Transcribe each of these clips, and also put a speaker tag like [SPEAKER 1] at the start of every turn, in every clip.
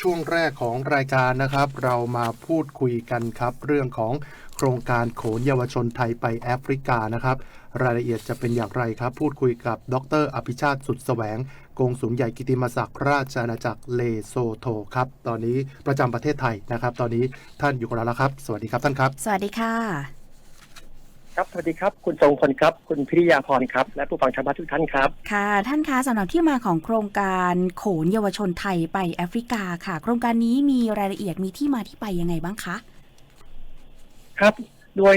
[SPEAKER 1] ช่วงแรกของรายการนะครับ เรามาพูดคุยกันครับ เรื่องของโครงการโขนเยาวชนไทยไปแอฟริกานะครับ รายละเอียดจะเป็นอย่างไรครับ พูดคุยกับดร อภิชาติสุดแสวงกงสูงใหญ่กิติมศักดิ์ราชอาณาจักรเลโซโทครับ ตอนนี้ประจำประเทศไทยนะครับ ตอนนี้ท่านอยู่กับเราแล้วครับ สวัสดีครับท่านครับ
[SPEAKER 2] สวัสดีค่ะ
[SPEAKER 3] ครับสวัสดีครับคุณทรงพลครับ คุณพิริยาพรครับ และผู้ฟังชาวบ้านทุกท่านครับ
[SPEAKER 2] ค่ะ ท่านคะสำหรับที่มาของโครงการโขนเยาวชนไทยไปแอฟริกาค่ะ โครงการนี้มีรายละเอียดมีที่มาที่ไปยังไงบ้างคะ
[SPEAKER 3] ครับ โดย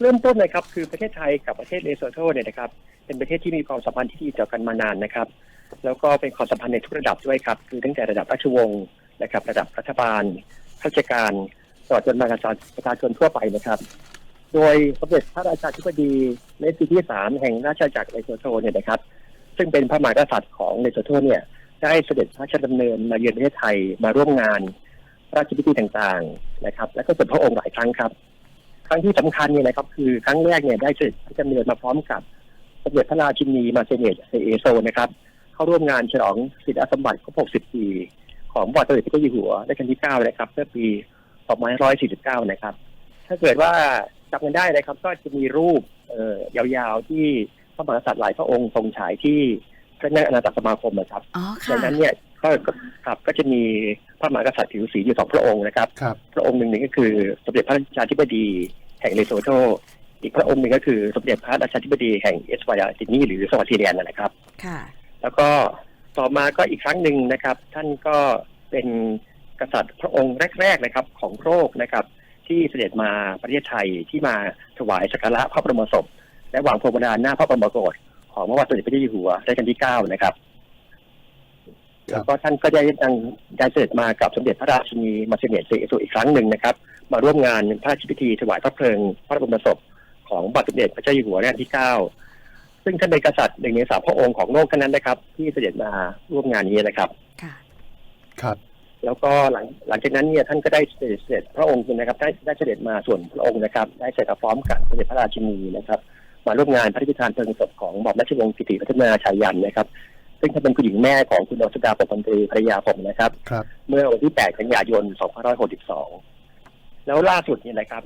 [SPEAKER 3] เริ่มต้นนะครับ คือประเทศไทยกับประเทศเลโซโธเนี่ยนะครับ เป็นประเทศที่มีความสัมพันธ์ที่ดีต่อกันมานานนะครับ แล้วก็เป็นความสัมพันธ์ในทุกระดับด้วยครับ คือตั้งแต่ระดับราชวงศ์นะครับ ระดับรัฐบาล ข้าราชการตลอดจนมาประชาประชาชนทั่วไปนะครับ โดยสมเด็จพระราชาธิบดีเลสซที่สามแห่งราชอาณาจักรเลโซโธเนี่ยนะครับ ซึ่งเป็นพระมหากษัตริย์ของเลโซโธเนี่ยได้เสด็จพระราชดำเนินมาเยือนประเทศไทยมาร่วมงานราชพิธีต่างๆนะครับ แล้วก็เสด็จพระองค์หลายครั้งครับ ครั้งที่สำคัญเนี่ยนะครับ คือครั้งแรกเนี่ยได้เสด็จพระราชดำเนินมาพร้อมกับสมเด็จพระราชินีมาเซเนตเอโซนะครับ เข้าร่วมงานฉลองสิทธิสมบัติครบ 60 ปี ของบาทสมเด็จพระเจ้าอยู่หัวรัชกาลที่ 9 นะครับเมื่อปี 2549 นะครับ ถ้าเกิดว่า จำกันได้นะครับ ก็จะมีรูปเอ่อยาวๆที่พระมหากษัตริย์หลายพระองค์ทรงฉายที่พระนั่งอาณาจักรสมาคมนะครับ
[SPEAKER 2] อ๋อ
[SPEAKER 3] ดั
[SPEAKER 2] ค่ะ
[SPEAKER 3] งนั้นเนี่ยก็ก็ครับก็จะมีพระมหากษัตริย์ผิวสีอยู่สองพระองค์นะครับ
[SPEAKER 1] ครับ
[SPEAKER 3] พระองค์หนึ่งนี่ก็คือสมเด็จพระราชาธิบดีแห่งเลโซโธอีกพระองค์หนึ่งก็คือสมเด็จพระราชาธิบดีแห่งเอสวายาซินีหรือสวัสดีแลนด์นะครับ
[SPEAKER 2] ค่ะ
[SPEAKER 3] แล้วก็ต่อมาก็อีกครั้งหนึ่งนะครับ ท่านก็เป็นกษัตริย์พระองค์แรก ๆนะครับ ของโลกนะครับ ที่เสด็จมาประเทศไทยที่มาถวายสักการะพระบรมศพ และวางพวงมาลาหน้าพระบรมโกศของพระบาทสมเด็จพระเจ้าอยู่หัวรัชกาลที่เก้านะครับ
[SPEAKER 1] ครับ
[SPEAKER 3] แล้วก็ท่านก็ได้ยังได้เสด็จมากับสมเด็จพระราชินีมาเสเนตเซโซอีกครั้งหนึ่งนะครับ มาร่วมงานพระราชพิธีถวายพระเพลิง พระบรมศพของพระบาทสมเด็จพระเจ้าอยู่หัวรัชกาลที่เก้าซึ่งท่านเป็นกษัตริย์หนึ่งในสามพระองค์ของโลกเท่านั้นนะครับ ที่เสด็จมาร่วมงานนี้นะครับ
[SPEAKER 2] ค่ะ
[SPEAKER 1] ครับ
[SPEAKER 3] แล้วก็หลังหลังจากนั้นเนี่ยท่านก็ได้เสด็จเสด็จพระองค์นะครับได้ได้เสด็จมาส่วนพระองค์นะครับ ได้เสด็จมาพร้อมกับสมเด็จพระราชินีนะครับมาร่วมงานพระราชทานเพลิงศพของหม่อมราชวงศ์กิติพัฒนาชายันนะครับ ซึ่งท่านเป็นผู้หญิงแม่ของคุณอสดาปกพันตรีภรรยาผมนะครับ
[SPEAKER 1] ครับ
[SPEAKER 3] เมื่อวันที่ 8 กันยายน 2562 แล้วล่าสุดเนี่ยนะครับ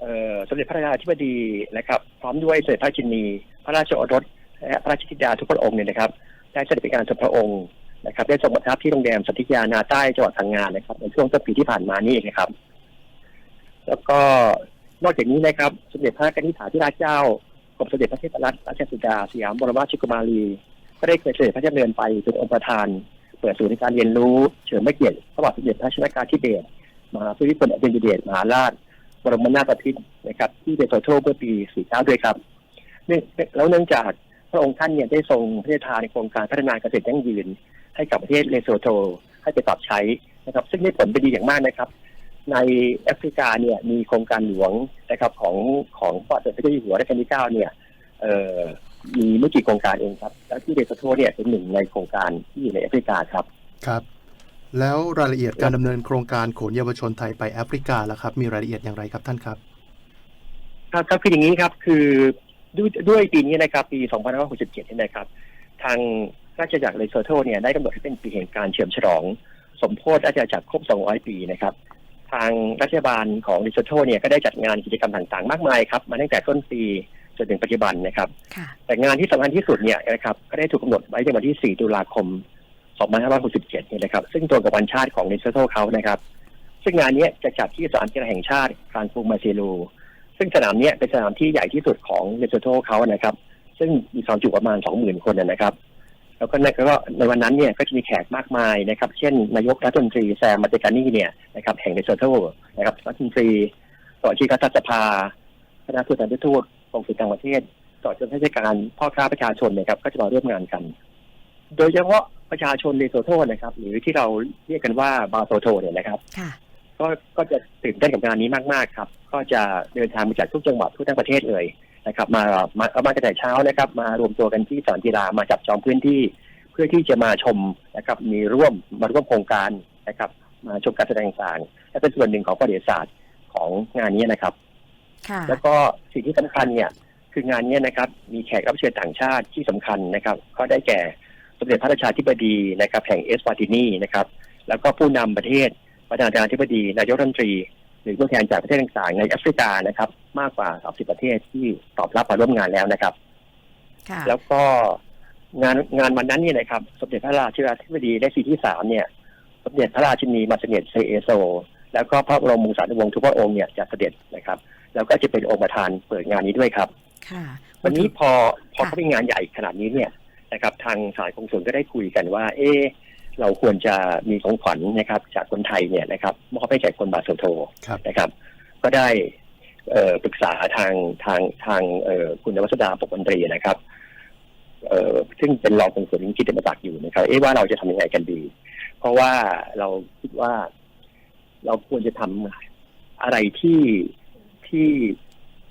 [SPEAKER 3] เอ่อสมเด็จพระราชาธิบดีนะครับ พร้อมด้วยเสด็จพระราชินี พระราชโอรสและพระราชธิดาทุกพระองค์เนี่ยนะครับ ได้เสด็จไปงานสมพระองค์ นะครับได้ทรงประทับที่โรงแรมสัตยานาใต้จังหวัดพังงานนะครับ ในช่วงต้นปีที่ผ่านมานี่เองนะครับ แล้วก็นอกจากนี้นะครับสมเด็จพระนิษฐาธิราชเจ้ากรมสมเด็จพระเทพรัตนราชสุดาสยามบรมราชกุมารี ก็ได้เคยเสด็จพระราชดำเนินไปเป็นองค์ประธาน เปิดศูนย์ในการเรียนรู้เฉิมพระเกียรติพระบาทสมเด็จพระชนกาธิเบศรมหาภูมิพลอดุลยเดชมหาราชบรมนาถบพิตรนะครับ ที่เป็นโซโทเมื่อปี 49 ด้วยครับเนื่องแล้วเนื่องจากพระองค์ท่านเนี่ยได้ทรงพระราชทานในโครงการพัฒนาเกษตรยั่งยืน ให้กับประเทศเลโซโทให้ไปปรับใช้นะครับ ซึ่งได้ผลไปดีอย่างมากนะครับ ในแอฟริกาเนี่ยมีโครงการหลวงนะครับของของพระบาทสมเด็จพระเจ้าอยู่หัวรัชกาลที่9เนี่ยเอ่อมีไม่กี่โครงการเองครับแล้วที่เลโซโทเนี่ยเป็นหนึ่งในโครงการที่อยู่ในแอฟริกาครับ
[SPEAKER 1] ครับ แล้วรายละเอียดการดำเนินโครงการโขนเยาวชนไทยไปแอฟริกาล่ะครับ มีรายละเอียดอย่างไรครับท่านครับ
[SPEAKER 3] ครับครับคืออย่างนี้ครับคือด้วยด้วยปีนี้นะครับ ปี 2567เนี่ยนะครับ ทาง ราชอาณาจักรเลโซโธเนี่ยได้กำหนดให้เป็นปีแห่งการเฉลิมฉลอง สมโพธิราชอาณาจักรครบ 200 ปีนะครับทางรัฐบาลของเลโซโธเนี่ยก็ได้จัดงานกิจกรรมต่างๆ มากมายครับมาตั้งแต่ต้นปีจนถึงปัจจุบันนะครับ
[SPEAKER 2] ค่ะ
[SPEAKER 3] แต่งานที่สำคัญที่สุดเนี่ยนะครับก็ได้ถูกกำหนดไว้ในวันที่ 4 ตุลาคม 2567เนี่ยนะครับ ซึ่งตรงกับวันชาติของเลโซโธเขานะครับ ซึ่งงานเนี้ยจะจัดที่สนามกีฬาแห่งชาติฟรานฟูมาเซลูซึ่งสนามเนี้ยเป็นสนามที่ใหญ่ที่สุดของเลโซโธเขานะครับ ซึ่งมีความจุประมาณ 20,000 คนนะนะครับ แล้วก็ในก็ในวันนั้นเนี่ยก็จะมีแขกมากมายนะครับ เช่นนายกรัฐมนตรีแซมมาเตกานีเนี่ยนะครับแห่งเลโซโธนะครับรัฐมนตรีต่อที่รัฐสภาคณะทูตต่างทูตกองสุลต่างประเทศ ต่อจนข้าราชการพ่อค้าประชาชนเนะครับก็จะมาร่วมงานกัน โดยเฉพาะประชาชนเลโซโธนะครับ หรือที่เราเรียกกันว่าบาโซโธเนี่ยนะครับ
[SPEAKER 2] ค่ะ
[SPEAKER 3] ก็ก็จะตื่นเต้นกับงานนี้มากๆครับ ก็จะเดินทางมาจากทุกจังหวัดทั่วทั้งประเทศเลย นะครับมามาเอามากันแต่เช้านะครับ มารวมตัวกันที่สนามกีฬามาจับจองพื้นที่ เพื่อที่จะมาชมนะครับ มีร่วมมาร่วมโครงการนะครับ มาชมการแสดงต่างๆและเป็นส่วนหนึ่งของประวัติศาสตร์ของงานนี้นะครับ
[SPEAKER 2] ค่ะ
[SPEAKER 3] แล้วก็สิ่งที่สำคัญเนี่ยคืองานเนี้ยนะครับ มีแขกรับเชิญต่างชาติที่สำคัญนะครับ ก็ได้แก่สมเด็จพระราชาธิบดีนะครับ แห่งเอสวาตินีนะครับ แล้วก็ผู้นำประเทศประธานาธิบดีนายกรัฐมนตรี หรือผู้แทนจากประเทศต่างๆในแอฟริกานะครับ มากกว่า 30 ประเทศที่ตอบรับมาร่วมงานแล้วนะครับ
[SPEAKER 2] ค่ะ
[SPEAKER 3] แล้วก็งานงานวันนั้นเนี่ยนะครับ สมเด็จพระราชาธิบดีได้สีที่สามเนี่ย สมเด็จพระราชินีมาเสด็จเซเอโซ แล้วก็พระบรมวงศานุวงศ์ทุกพระองค์เนี่ยจะเสด็จนะครับ แล้วก็จะเป็นองค์ประธานเปิดงานนี้ด้วยครับ
[SPEAKER 2] ค่ะ
[SPEAKER 3] วันนี้พอพอ
[SPEAKER 2] ค่ะ
[SPEAKER 3] เขาเป็นงานใหญ่ขนาดนี้เนี่ยนะครับ ทางสายกงสุลก็ได้คุยกันว่า เอะ เราควรจะมีของขวัญนะครับ จากคนไทยเนี่ยนะครับมอบให้แก่คนบาโซโท
[SPEAKER 1] ครับ
[SPEAKER 3] นะครับ ก็ได้เอ่อปรึกษาทางทางทางเอ่อคุณนวัสดาปกมนตรีนะครับเอ่อซึ่งเป็นรองกงสุลกิตติมศักดิ์อยู่นะครับเอ๊ะว่าเราจะทำยังไงกันดี เพราะว่าเราคิดว่า เราควรจะทำอะไรที่ที่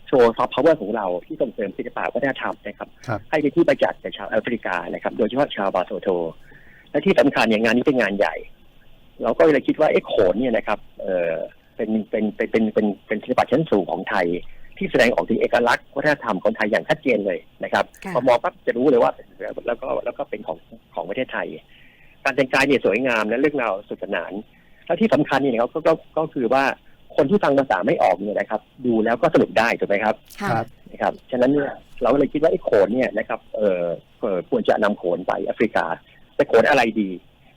[SPEAKER 3] โชว์ซอฟต์พาวเวอร์ของเราที่ส่งเสริมศิลปะวัฒนธรรมนะครับ
[SPEAKER 1] ครับ
[SPEAKER 3] ให้เป็นที่ประจักษ์แก่ชาวแอฟริกานะครับ โดยเฉพาะชาวบาโซโท และที่สำคัญอย่างงานนี้เป็นงานใหญ่ เราก็เลยคิดว่าเอ๊ะโขนเนี่ยนะครับเออเป็นเป็นเป็นเป็นเป็นเป็นศิลปะชั้นสูงของไทย ที่แสดงออกถึงเอกลักษณ์วัฒนธรรมของไทยอย่างชัดเจนเลยนะครับ
[SPEAKER 2] ค่ะ
[SPEAKER 3] พอมองปั๊บจะรู้เลยว่าแล้วก็แล้วก็เป็นของของประเทศไทย การแต่งกายเนี่ยสวยงามและเรื่องราวสุดสนานแล้วที่สำคัญเนี่ยนะครับก็ก็ก็คือว่าคนที่ฟังภาษาไม่ออกเนี่ยนะครับ ดูแล้วก็สนุกได้ถูกไหมครับ
[SPEAKER 2] ค่ะ
[SPEAKER 1] ครับ
[SPEAKER 3] นะครับฉะนั้นเนี่ยเราก็เลยคิดว่าไอ้โขนเนี่ยนะครับเออเอ่อควรจะนำโขนไปแอฟริกา แต่โขนอะไรดี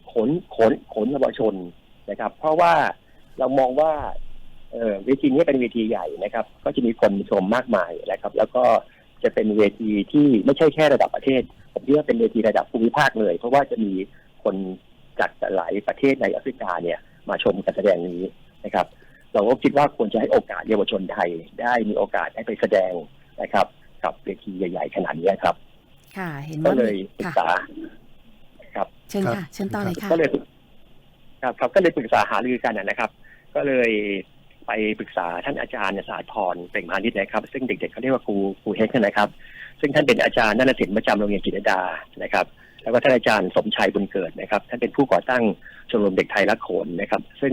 [SPEAKER 3] โขนโขนโขนเยาวชนนะครับ เพราะว่าเรามองว่าเออเวทีนี้เป็นเวทีใหญ่นะครับ ก็จะมีคนชมมากมายนะครับ แล้วก็จะเป็นเวทีที่ไม่ใช่แค่ระดับประเทศ ผมคิดว่าเป็นเวทีระดับภูมิภาคเลย เพราะว่าจะมีคนจากหลายประเทศในแอฟริกาเนี่ย มาชมการแสดงนี้นะครับ เราก็คิดว่าควรจะให้โอกาสเยาวชนไทยได้มีโอกาสได้ไปแสดงนะครับ กับเวทีใหญ่ ๆ ขนาดนี้ครับ
[SPEAKER 2] ค่ะ เห็น
[SPEAKER 3] ก็
[SPEAKER 2] ว่า
[SPEAKER 3] เล
[SPEAKER 2] มี
[SPEAKER 3] ยปรึก
[SPEAKER 2] ค่ะ
[SPEAKER 3] ษา
[SPEAKER 2] เชิญค่ะ เชิญต่อเลยค่ะ
[SPEAKER 3] ก็เลยครับครับก็เลยปรึกษาหารือกันนะครับ ก็เลยไปปรึกษาท่านอาจารย์ศาสตร์พรเปล่งพาณิชย์นะครับ ซึ่งเด็กๆเขาเรียกว่าครูครูเฮกนะครับ ซึ่งท่านเป็นอาจารย์นักศิลป์ประจำโรงเรียนจิตรดานะครับ แล้วก็ท่านอาจารย์สมชัยบุญเกิดนะครับ ท่านเป็นผู้ก่อตั้งชมรมเด็กไทยรักโขนนะครับ ซึ่ง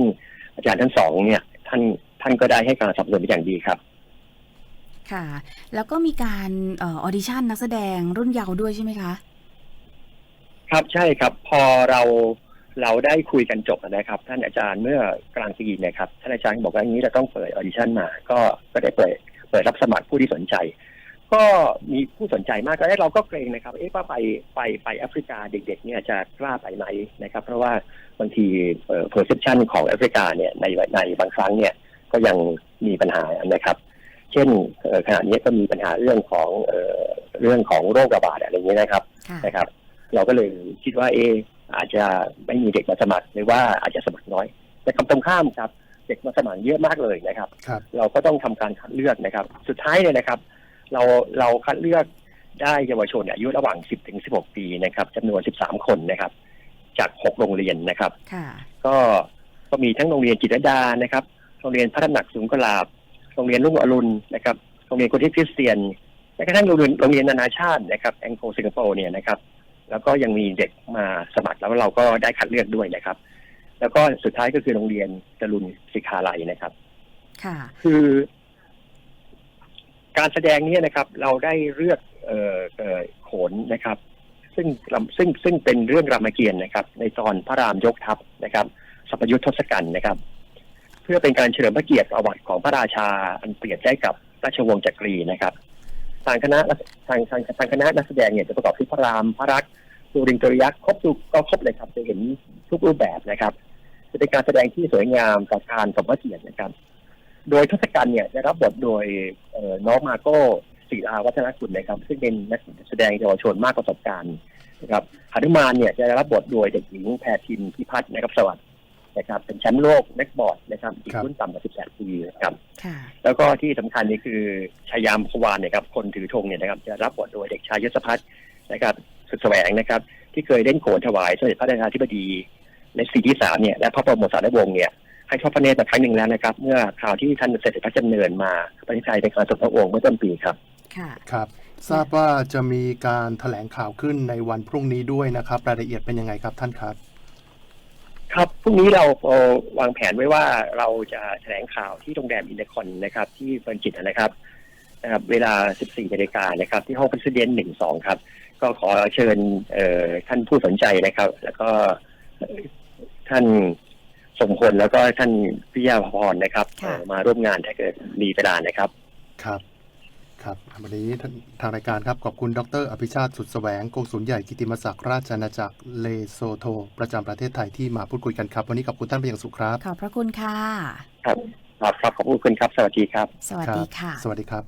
[SPEAKER 3] อาจารย์ทั้งสองเนี่ย ท่านท่านก็ได้ให้การสนับสนุนเป็นอย่างดีครับ
[SPEAKER 2] ค่ะ แล้วก็มีการเอออดิชั่นนักแสดงรุ่นเยาว์ด้วยใช่ไหมคะ
[SPEAKER 3] ครับใช่ครับพอเราเราได้คุยกันจบนะครับ ท่านอาจารย์เมื่อกลางปีเนะครับท่านอาจารย์บอกว่าอย่างนี้เราต้องเปิดออดิชั่นมา ก็ก็ได้เปิดเปิดรับสมัครผู้ที่สนใจ ก็มีผู้สนใจมากตอนแรกเราก็เกรงนะครับ เอ๊ะว่าไปไปไปแอฟริกาเด็ก ๆ เนี่ยจะกล้าไปไหมนะครับ เพราะว่าบางทีเอ่อ perception ของแอฟริกาเนี่ยในในบางครั้งเนี่ยก็ยังมีปัญหานะครับ เช่นเอ่อขณะนี้ก็มีปัญหาเรื่องของเอ่อเรื่องของโรคระบาดอะไรอย่างนี้ยนะครับ
[SPEAKER 2] ค่ะ
[SPEAKER 3] นะครับ เราก็เลยคิดว่าเอออาจจะไม่มีเด็กมาสมัครหรือว่าอาจจะสมัครน้อย แต่คำตรงข้ามครับ เด็กมาสมัครเยอะมากเลยนะครับ
[SPEAKER 1] ครับ
[SPEAKER 3] เราก็ต้องทำการคัดเลือกนะครับ สุดท้ายเนี่ยนะครับ เราเราคัดเลือกได้เยาวชนอายุระหว่าง 10ถึง16 ปีนะครับจำนวน 13 คนนะครับ จาก 6 โรงเรียนนะครับ
[SPEAKER 2] ค่ะ
[SPEAKER 3] ก็ก็มีทั้งโรงเรียนจิตรดานะครับ โรงเรียนพระตำหนักสูงกลาบ โรงเรียนรุ่งอรุณนะครับ โรงเรียนคนที่คริสเตียนแม้กระทั่งโรงเรียนโรงเรียนนานาชาตินะครับแองโกสิงคโปร์เนี่ยนะครับ แล้วก็ยังมีเด็กมาสมัครแล้วเราก็ได้คัดเลือกด้วยนะครับ แล้วก็สุดท้ายก็คือโรงเรียนตะลุนศิคาลัยนะครับ
[SPEAKER 2] ค่ะ
[SPEAKER 3] คือ การแสดงเนี้นะครับ เราได้เลือกเอ่อเอ่อโขนนะครับ ซึ่งซึ่งซึ่งเป็นเรื่องรามเกียรติ์นะครับ ในตอนพระรามยกทัพนะครับสัพยุทธทศกัณฐ์นะครับ เพื่อเป็นการเฉลิมพระเกียรติประวัติของพระราชาอันเปรียบได้กับราชวงศ์จักรีนะครับทางคณะทางทางทางคณะนักแสดงเนี่ยจะประกอบด้วยพระรามพระรักษ์ สุรินทร์จริยักษ์ครบทุกก็ครบเลยครับ จะเห็นทุกรูปแบบนะครับจะเป็นการแสดงที่สวยงามกับการสมพระเกียรตินะครับ โดยทศกัณฐ์เนี่ยได้รับบทโดยเอ่อน้องมาโก้ศิลาวัฒนกุลนะครับ ซึ่งเป็นนักแสดงเยาวชนมากประสบการณ์นะครับหนุมานเนี่ยจะได้รับบทโดยเด็กหญิงแพรทินพิพัฒน์นะครับสวัสดิ์นะครับ เป็นแชมป์โลกเน็กบอร์ดนะครับหญิง
[SPEAKER 1] ครับ
[SPEAKER 3] รุ่นต่ำกว่า18ปีนะครับ
[SPEAKER 2] ค่ะ
[SPEAKER 3] แล้วก็ที่สำคัญนี่คือชายามพวานเนี่ยครับคนถือธงเนี่ยนะครับ จะรับบทโดยเด็กชายยศพัฒน์นะครับ สุดแสวงนะครับ ที่เคยเล่นโขนถวายสมเด็จพระราชาธิบดีในสีที่สามเนี่ยและพระบรมสารีวงศ์เนี่ยให้ทอดพระเนตรมาครั้งหนึ่งแล้วนะครับ เมื่อคราวที่ท่านเสด็จพระดำเนินมาประเทศไทยในการสมพระองค์เมื่อต้นปีครับ
[SPEAKER 2] ค่ะ
[SPEAKER 1] ครับ ทราบว่าจะมีการแถลงข่าวขึ้นในวันพรุ่งนี้ด้วยนะครับ รายละเอียดเป็นยังไงครับท่านครับ
[SPEAKER 3] ครับพรุ่งนี้เราเอ่อวางแผนไว้ว่าเราจะแถลงข่าวที่โรงแรมอินเตอร์คอนนะครับ ที่เฟิร์นจิตนะครับนะครับ เวลา 14นาฬิกานะครับ ที่ห้องพัสเดนหนึ่งสองครับ ก็ขอเชิญเอ่อท่านผู้สนใจนะครับ แล้วก็เอ่อแถท่านสมพลแล้วก็ท่านพิยาพรนะครับ
[SPEAKER 2] ค่ะ
[SPEAKER 3] เอ่อมาร่วมงานถ้าเกิดมีเวลานะครับ
[SPEAKER 1] ครับ ครับ วันนี้ท่านทางรายการครับ ขอบคุณดร อภิชาติสุดแสวงกงสุลใหญ่กิติมศักดิ์ราชอาณาจักรเลโซโท ประจำประเทศไทยที่มาพูดคุยกันครับ วันนี้ขอบคุณท่านเป็นอย่างสูงครับ
[SPEAKER 2] ขอบพระคุณค่ะ
[SPEAKER 3] ครับครับ ครับ ขอบคุณครับ สวัสดีครับ
[SPEAKER 2] สวัสดีค่ะ
[SPEAKER 1] สวัสดีครับ